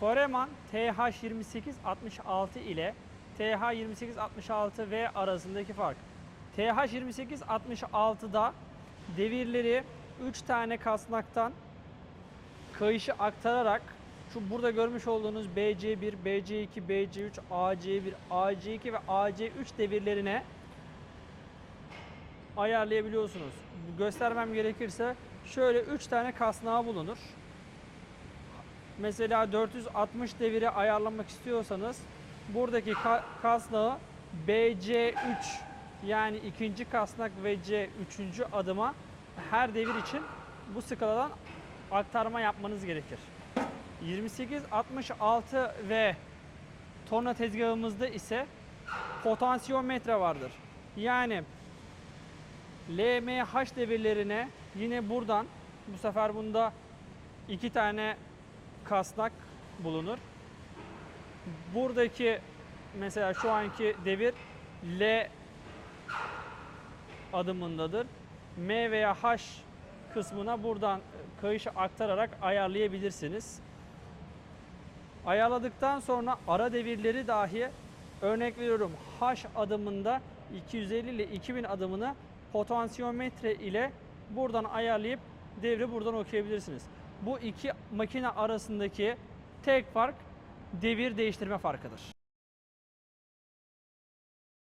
Foreman TH2866 ile TH2866V arasındaki fark. TH2866'da devirleri 3 tane kasnaktan kayışı aktararak şu burada görmüş olduğunuz BC1, BC2, BC3, AC1, AC2 ve AC3 devirlerine ayarlayabiliyorsunuz. Göstermem gerekirse şöyle 3 tane kasnağı bulunur. Mesela 460 deviri ayarlamak istiyorsanız buradaki ka- kasnağı BC3 yani ikinci kasnak ve C üçüncü adıma her devir için bu skaladan aktarma yapmanız gerekir. 2866 ve torna tezgahımızda ise potansiyometre vardır. Yani LMH devirlerine yine buradan bu sefer bunda iki tane kasnak bulunur. Buradaki mesela şu anki devir L adımındadır. M veya H kısmına buradan kayışı aktararak ayarlayabilirsiniz. Ayarladıktan sonra ara devirleri dahi örnek veriyorum H adımında 250 ile 2000 adımını potansiyometre ile buradan ayarlayıp devri buradan okuyabilirsiniz. Bu iki makine arasındaki tek fark devir değiştirme farkıdır.